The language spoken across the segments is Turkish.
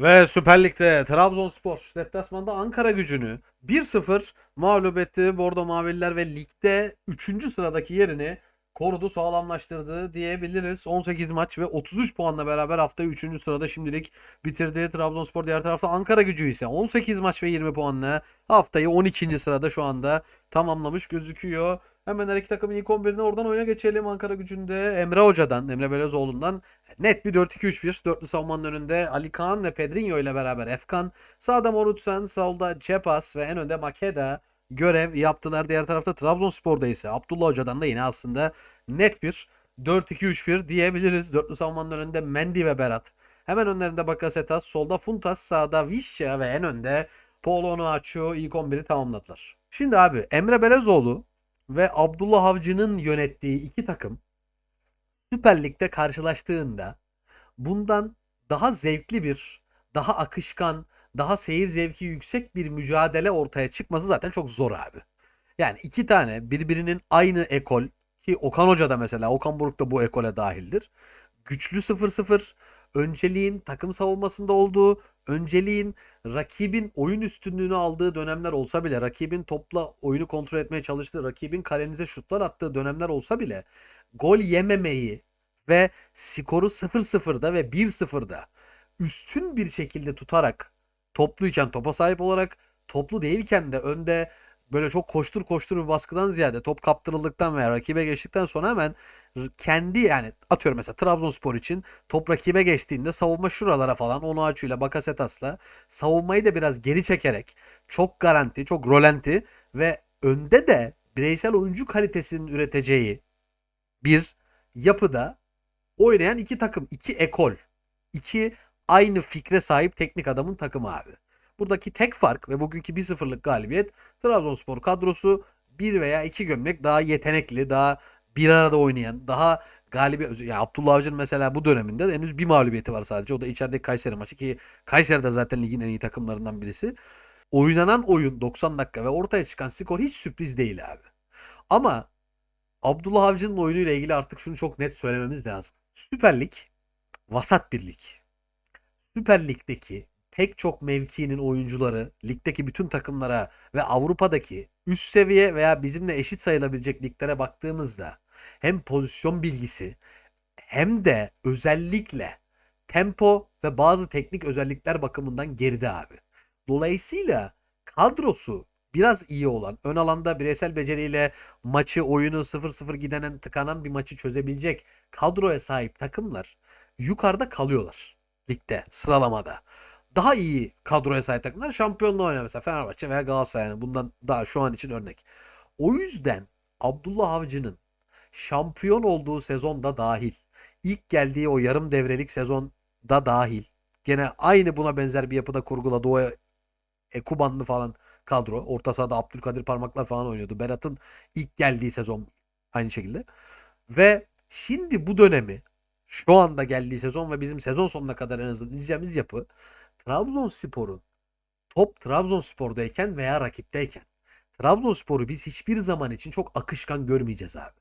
Ve Süper Lig'de Trabzonspor deplasmanda Ankara gücünü 1-0 mağlup etti. Bordo Mavililer ve ligde 3. sıradaki yerini korudu, sağlamlaştırdı diyebiliriz. 18 maç ve 33 puanla beraber haftayı 3. sırada şimdilik bitirdi. Trabzonspor diğer tarafta Ankara gücü ise 18 maç ve 20 puanla haftayı 12. sırada şu anda tamamlamış gözüküyor. Hemen her iki takımın ilk 11'ine oradan oyuna geçelim. Ankara gücünde Emre Hoca'dan, Emre Belezoğlu'ndan net bir 4-2-3-1. Dörtlü savunmanın önünde Ali Kaan ve Pedrinho ile beraber Efkan. Sağda Morutsen, solda Cepas ve en önde Makeda görev yaptılar. Diğer tarafta Trabzonspor'da ise Abdullah Hoca'dan da yine aslında net bir 4-2-3-1 diyebiliriz. Dörtlü savunmanın önünde Mendy ve Berat. Hemen önlerinde Bakasetas, solda Funtas, sağda Visca ve en önde Paulo Onuachu ilk 11'i tamamladılar. Şimdi abi Emre Belezoğlu ve Abdullah Avcı'nın yönettiği iki takım Süper Lig'de karşılaştığında bundan daha zevkli bir, daha akışkan, daha seyir zevki yüksek bir mücadele ortaya çıkması zaten çok zor abi. Yani iki tane birbirinin aynı ekol ki Okan Hoca da mesela Okan Buruk da bu ekole dahildir. Güçlü 0-0 önceliğin takım savunmasında olduğu, önceliğin rakibin oyun üstünlüğünü aldığı dönemler olsa bile, rakibin topla oyunu kontrol etmeye çalıştığı, rakibin kalenize şutlar attığı dönemler olsa bile gol yememeyi ve skoru 0-0'da ve 1-0'da üstün bir şekilde tutarak topluyken topa sahip olarak toplu değilken de önde böyle çok koştur koştur bir baskıdan ziyade top kaptırıldıktan veya rakibe geçtikten sonra hemen kendi yani atıyorum mesela Trabzonspor için top rakibe geçtiğinde savunma şuralara falan Onuachu ile Bakasetas'la savunmayı da biraz geri çekerek çok garanti, çok rolanti ve önde de bireysel oyuncu kalitesinin üreteceği bir yapıda oynayan iki takım, iki ekol, iki aynı fikre sahip teknik adamın takımı abi. Buradaki tek fark ve bugünkü 1-0'lık galibiyet Trabzonspor kadrosu bir veya iki gömlek daha yetenekli, daha bir arada oynayan, daha galibiyet yani Abdullah Avcı'nın mesela bu döneminde henüz bir mağlubiyeti var sadece. O da içerideki Kayseri maçı ki Kayseri de zaten ligin en iyi takımlarından birisi. Oynanan oyun 90 dakika ve ortaya çıkan skor hiç sürpriz değil abi. Ama Abdullah Avcı'nın oyunuyla ilgili artık şunu çok net söylememiz lazım. Süper Lig vasat bir lig. Süper Lig'deki pek çok mevkinin oyuncuları ligdeki bütün takımlara ve Avrupa'daki üst seviye veya bizimle eşit sayılabilecek liglere baktığımızda hem pozisyon bilgisi hem de özellikle tempo ve bazı teknik özellikler bakımından geride abi. Dolayısıyla kadrosu biraz iyi olan, ön alanda bireysel beceriyle maçı, oyunu 0-0 gidenen, tıkanan bir maçı çözebilecek kadroya sahip takımlar yukarıda kalıyorlar ligde, sıralamada. Daha iyi kadroya sahip takımlar şampiyonluğa oynuyor mesela Fenerbahçe veya Galatasaray yani bundan daha şu an için örnek. O yüzden Abdullah Avcı'nın şampiyon olduğu sezonda dahil, ilk geldiği o yarım devrelik sezonda dahil, gene aynı buna benzer bir yapıda kurguladığı o Ekubanlı falan kadro. Orta sahada Abdülkadir Parmaklar falan oynuyordu. Berat'ın ilk geldiği sezon aynı şekilde. Ve şimdi bu dönemi şu anda geldiği sezon ve bizim sezon sonuna kadar en azından izleyeceğimiz yapı Trabzonspor'un top Trabzonspor'dayken veya rakipteyken Trabzonspor'u biz hiçbir zaman için çok akışkan görmeyeceğiz abi.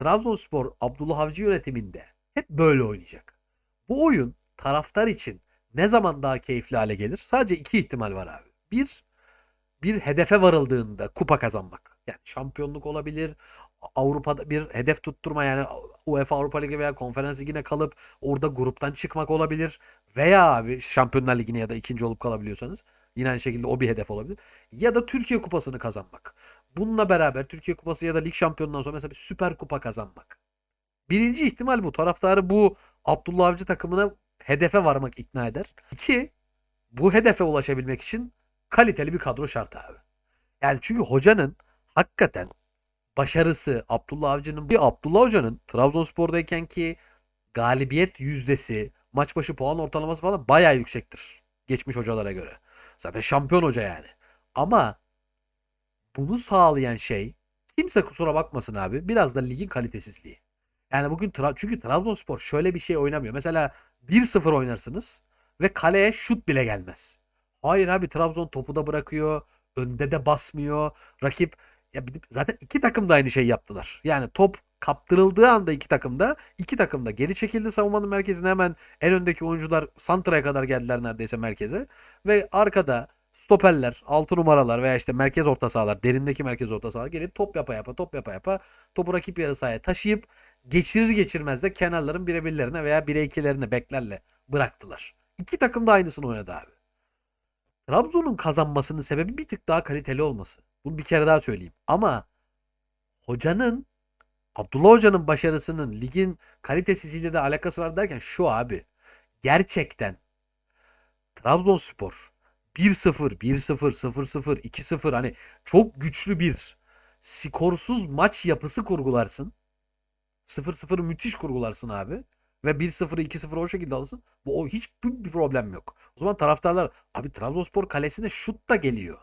Trabzonspor Abdullah Avcı yönetiminde hep böyle oynayacak. Bu oyun taraftar için ne zaman daha keyifli hale gelir? Sadece iki ihtimal var abi. Bir, bir hedefe varıldığında kupa kazanmak. Yani şampiyonluk olabilir. Avrupa'da bir hedef tutturma yani UEFA Avrupa Ligi veya Konferans Ligi'ne kalıp orada gruptan çıkmak olabilir. Veya abi Şampiyonlar Ligi'ne ya da ikinci olup kalabiliyorsanız yine aynı şekilde o bir hedef olabilir. Ya da Türkiye Kupası'nı kazanmak. Bununla beraber Türkiye Kupası ya da lig şampiyonundan sonra mesela bir Süper Kupa kazanmak. Birinci ihtimal bu. Taraftarı bu Abdullah Avcı takımına hedefe varmak ikna eder. İki, bu hedefe ulaşabilmek için kaliteli bir kadro şart abi. Yani çünkü hocanın hakikaten başarısı Abdullah Avcı'nın bir Abdullah Hoca'nın Trabzonspor'dayken ki galibiyet yüzdesi, maç başı puan ortalaması falan bayağı yüksektir geçmiş hocalara göre. Zaten şampiyon hoca yani. Ama bunu sağlayan şey kimse kusura bakmasın abi biraz da ligin kalitesizliği. Yani bugün Tra- çünkü Trabzonspor şöyle bir şey oynamıyor. Mesela 1-0 oynarsınız ve kaleye şut bile gelmez. Hayır abi Trabzon topu da bırakıyor. Önde de basmıyor. Rakip Ya zaten iki takım da aynı şeyi yaptılar. Yani top kaptırıldığı anda iki takımda iki takım da geri çekildi savunmanın merkezine hemen en öndeki oyuncular santraya kadar geldiler neredeyse merkeze ve arkada stoperler, 6 numaralar veya işte merkez orta sahalar, derindeki merkez orta sahalar gelip top yapa yapa top yapa yapa topu rakip yarı sahaya taşıyıp geçirir geçirmez de kenarların birebirlerine veya bire ikilerine beklerle bıraktılar. İki takım da aynısını oynadı abi. Trabzon'un kazanmasının sebebi bir tık daha kaliteli olması. Bunu bir kere daha söyleyeyim. Ama hocanın Abdullah Hoca'nın başarısının ligin kalitesiyle de alakası var derken şu abi. Gerçekten Trabzonspor 1-0, 1-0, 0-0, 2-0 hani çok güçlü bir skorsuz maç yapısı kurgularsın. 0-0'ı müthiş kurgularsın abi. Ve 1-0'ı 2-0 o şekilde alırsın. Bu o hiç bir problem yok. O zaman taraftarlar abi Trabzonspor kalesine şut da geliyor.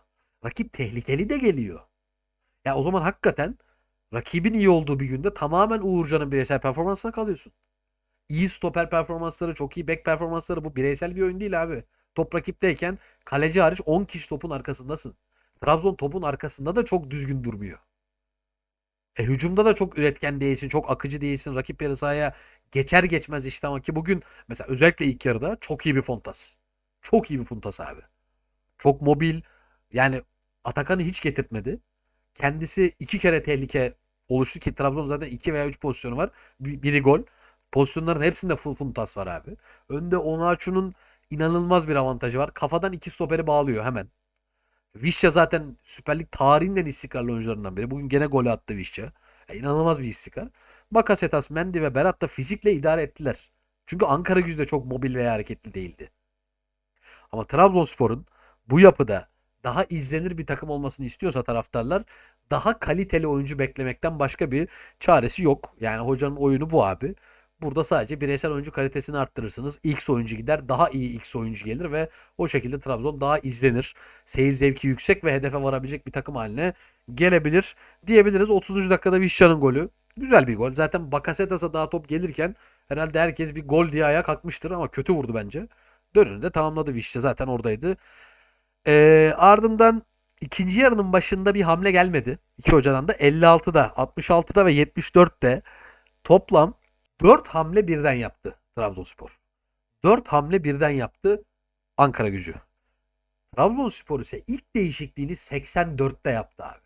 Rakip tehlikeli de geliyor. Ya o zaman hakikaten rakibin iyi olduğu bir günde tamamen Uğurcan'ın bireysel performansına kalıyorsun. İyi stoper performansları, çok iyi bek performansları bu bireysel bir oyun değil abi. Top rakipteyken kaleci hariç 10 kişi topun arkasındasın. Trabzon topun arkasında da çok düzgün durmuyor. E hücumda da çok üretken değilsin, çok akıcı değilsin. Rakip yarı sahaya geçer geçmez işte ama ki bugün mesela özellikle ilk yarıda çok iyi bir Fontas. Çok iyi bir Fontas abi. Çok mobil. Yani Atakan'ı hiç getirtmedi. Kendisi iki kere tehlike oluştu ki Trabzon zaten iki veya üç pozisyonu var. Bir- Biri gol. Pozisyonların hepsinde full Funtas var abi. Önde Onaçu'nun inanılmaz bir avantajı var. Kafadan iki stoperi bağlıyor hemen. Vişça zaten Süper Lig tarihinin en istikrarlı oyuncularından biri. Bugün gene golü attı Vişça. Ya inanılmaz bir istikrar. Bakasetas, Mendy ve Berat da fizikle idare ettiler. Çünkü Ankara gücü de çok mobil veya hareketli değildi. Ama Trabzonspor'un bu yapıda daha izlenir bir takım olmasını istiyorsa taraftarlar daha kaliteli oyuncu beklemekten başka bir çaresi yok. Yani hocanın oyunu bu abi. Burada sadece bireysel oyuncu kalitesini arttırırsınız. X oyuncu gider, daha iyi X oyuncu gelir ve o şekilde Trabzon daha izlenir. Seyir zevki yüksek ve hedefe varabilecek bir takım haline gelebilir diyebiliriz. 30. dakikada Vişça'nın golü. Güzel bir gol. Zaten Bakasetas'a daha top gelirken herhalde herkes bir gol diye ayağa kalkmıştır ama kötü vurdu bence. Dönünü de tamamladı Vişça zaten oradaydı. Ee, ardından ikinci yarının başında bir hamle gelmedi. İki hocadan da 56'da, 66'da ve 74'te toplam 4 hamle birden yaptı Trabzonspor. 4 hamle birden yaptı Ankara gücü. Trabzonspor ise ilk değişikliğini 84'te yaptı abi.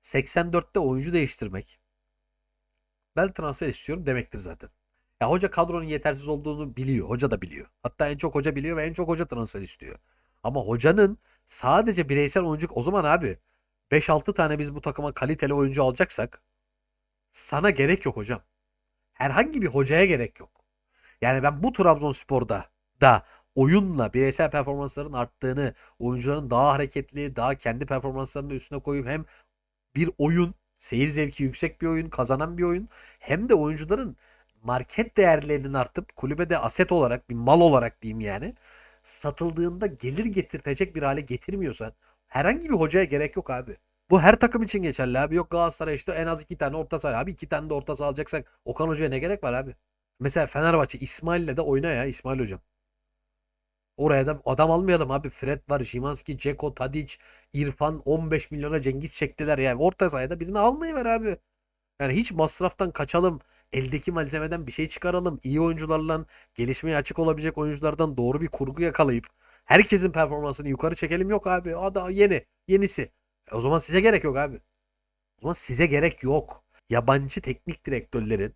84'te oyuncu değiştirmek. Ben transfer istiyorum demektir zaten. Ya hoca kadronun yetersiz olduğunu biliyor. Hoca da biliyor. Hatta en çok hoca biliyor ve en çok hoca transfer istiyor. Ama hocanın sadece bireysel oyuncu o zaman abi 5-6 tane biz bu takıma kaliteli oyuncu alacaksak sana gerek yok hocam. Herhangi bir hocaya gerek yok. Yani ben bu Trabzonspor'da da oyunla bireysel performansların arttığını, oyuncuların daha hareketli, daha kendi performanslarını üstüne koyup hem bir oyun, seyir zevki yüksek bir oyun, kazanan bir oyun hem de oyuncuların market değerlerinin artıp kulübede aset olarak bir mal olarak diyeyim yani satıldığında gelir getirtecek bir hale getirmiyorsan herhangi bir hocaya gerek yok abi. Bu her takım için geçerli abi. Yok Galatasaray işte en az iki tane orta saha. Abi iki tane de orta saha alacaksak Okan Hoca'ya ne gerek var abi? Mesela Fenerbahçe İsmail'le de oyna ya İsmail Hocam. Oraya da adam almayalım abi. Fred var, Şimanski, Ceko, Tadic, İrfan 15 milyona Cengiz çektiler yani. Orta sahada birini almayı ver abi. Yani hiç masraftan kaçalım. Eldeki malzemeden bir şey çıkaralım. İyi oyuncularla gelişmeye açık olabilecek oyunculardan doğru bir kurgu yakalayıp herkesin performansını yukarı çekelim yok abi. O da yeni, yenisi. E o zaman size gerek yok abi. O zaman size gerek yok. Yabancı teknik direktörlerin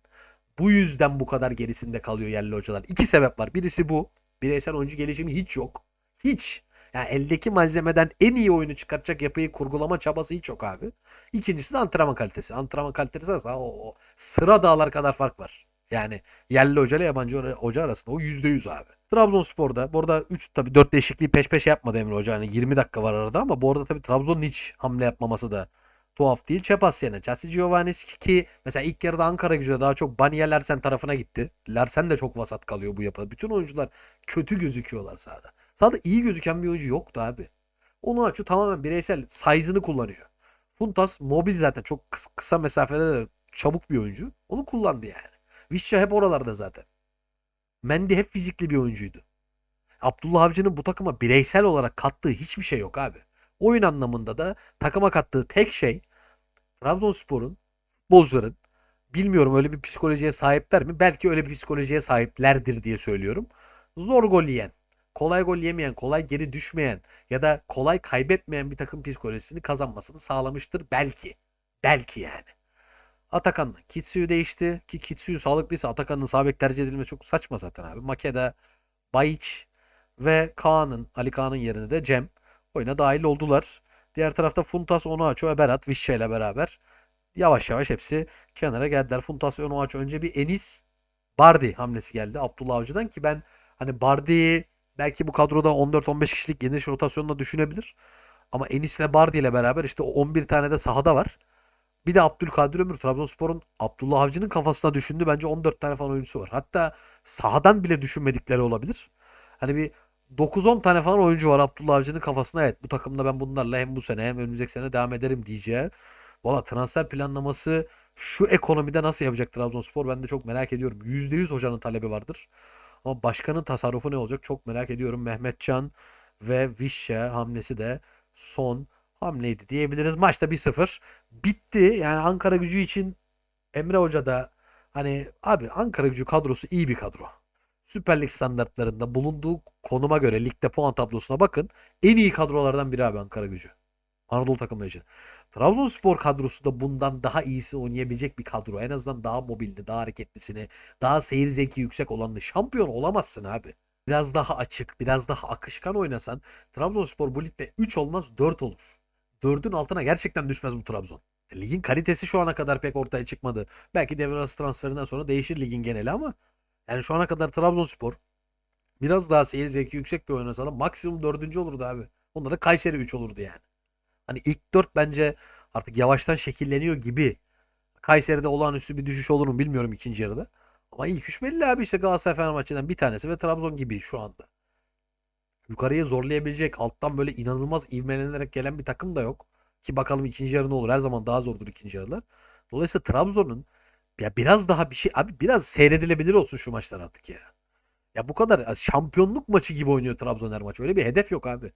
bu yüzden bu kadar gerisinde kalıyor yerli hocalar. İki sebep var. Birisi bu. Bireysel oyuncu gelişimi hiç yok. Hiç. Yani eldeki malzemeden en iyi oyunu çıkartacak yapıyı kurgulama çabası hiç yok abi. İkincisi de antrenman kalitesi. Antrenman kalitesi arasında o, o sıra dağlar kadar fark var. Yani yerli hoca ile yabancı hoca arasında o %100 abi. Trabzonspor'da bu arada 3 tabii 4 değişikliği peş peşe yapmadı Emre Hoca. Hani 20 dakika var arada ama bu arada tabii Trabzon'un hiç hamle yapmaması da tuhaf değil. Çepasyen'e, Chelsea Giovanni ki mesela ilk yarıda Ankara gücüne daha çok Baniye Larsen tarafına gitti. Larsen de çok vasat kalıyor bu yapıda. Bütün oyuncular kötü gözüküyorlar sahada. Sahada iyi gözüken bir oyuncu yoktu abi. Onu açı tamamen bireysel size'ını kullanıyor. Funtas mobil zaten çok kıs- kısa mesafelerde de çabuk bir oyuncu. Onu kullandı yani. Vişça hep oralarda zaten. Mendy hep fizikli bir oyuncuydu. Abdullah Avcı'nın bu takıma bireysel olarak kattığı hiçbir şey yok abi. Oyun anlamında da takıma kattığı tek şey Trabzonspor'un futbolcuların bilmiyorum öyle bir psikolojiye sahipler mi? Belki öyle bir psikolojiye sahiplerdir diye söylüyorum. Zor gol yiyen, kolay gol yemeyen, kolay geri düşmeyen ya da kolay kaybetmeyen bir takım psikolojisini kazanmasını sağlamıştır belki. Belki yani. Atakan'la Kitsu'yu değişti ki Kitsu'yu sağlıklıysa Atakan'ın sağ bek tercih edilmesi çok saçma zaten abi. Makeda, Bayiç ve Kaan'ın Ali Kaan'ın yerine de Cem oyuna dahil oldular. Diğer tarafta Funtas, ve Berat Vişça ile beraber yavaş yavaş hepsi kenara geldiler. Funtas Onuachu önce bir Enis Bardi hamlesi geldi Abdullah Avcı'dan ki ben hani Bardi'yi belki bu kadroda 14-15 kişilik geniş rotasyonla düşünebilir. Ama Enis ile Bardi ile beraber işte o 11 tane de sahada var. Bir de Abdülkadir Ömür Trabzonspor'un Abdullah Avcı'nın kafasına düşündü. Bence 14 tane falan oyuncusu var. Hatta sahadan bile düşünmedikleri olabilir. Hani bir 9-10 tane falan oyuncu var Abdullah Avcı'nın kafasına. Evet bu takımda ben bunlarla hem bu sene hem önümüzdeki sene devam ederim diyeceği. Valla transfer planlaması şu ekonomide nasıl yapacak Trabzonspor ben de çok merak ediyorum. %100 hocanın talebi vardır. Ama başkanın tasarrufu ne olacak çok merak ediyorum. Mehmetcan ve Vişça hamlesi de son hamleydi diyebiliriz. Maçta 1-0 bitti. Yani Ankara gücü için Emre Hoca da hani abi Ankara gücü kadrosu iyi bir kadro. Süper Lig standartlarında bulunduğu konuma göre ligde puan tablosuna bakın. En iyi kadrolardan biri abi Ankara gücü. Anadolu takımları için. Trabzonspor kadrosu da bundan daha iyisi oynayabilecek bir kadro. En azından daha mobildi, daha hareketlisini, daha seyir zevki yüksek olanını şampiyon olamazsın abi. Biraz daha açık, biraz daha akışkan oynasan Trabzonspor bu ligde 3 olmaz 4 olur. 4'ün altına gerçekten düşmez bu Trabzon. Ligin kalitesi şu ana kadar pek ortaya çıkmadı. Belki devre arası transferinden sonra değişir ligin geneli ama yani şu ana kadar Trabzonspor biraz daha seyir zevki yüksek bir oynasa maksimum 4. olurdu abi. Onda da Kayseri 3 olurdu yani. Hani ilk 4 bence artık yavaştan şekilleniyor gibi. Kayseri'de olağanüstü bir düşüş olur mu bilmiyorum ikinci yarıda. Ama ilk 3 belli abi işte Galatasaray Fenerbahçe'den bir tanesi ve Trabzon gibi şu anda. Yukarıya zorlayabilecek alttan böyle inanılmaz ivmelenerek gelen bir takım da yok. Ki bakalım ikinci yarı ne olur. Her zaman daha zordur ikinci yarılar. Dolayısıyla Trabzon'un ya biraz daha bir şey abi biraz seyredilebilir olsun şu maçlar artık ya. Ya bu kadar şampiyonluk maçı gibi oynuyor Trabzon her maç. Öyle bir hedef yok abi.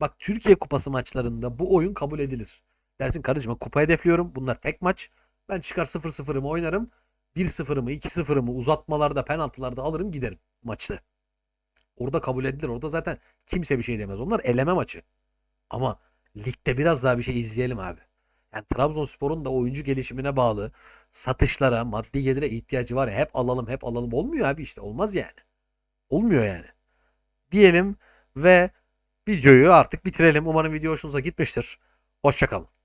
Bak Türkiye Kupası maçlarında bu oyun kabul edilir. Dersin kardeşim kupa hedefliyorum. Bunlar tek maç. Ben çıkar 0-0'ımı oynarım. 1-0'ımı 2-0'ımı uzatmalarda penaltılarda alırım giderim maçta. Orada kabul edilir. Orada zaten kimse bir şey demez. Onlar eleme maçı. Ama ligde biraz daha bir şey izleyelim abi. Yani Trabzonspor'un da oyuncu gelişimine bağlı satışlara, maddi gelire ihtiyacı var ya hep alalım hep alalım olmuyor abi işte olmaz yani. Olmuyor yani. Diyelim ve videoyu artık bitirelim. Umarım video hoşunuza gitmiştir. Hoşçakalın.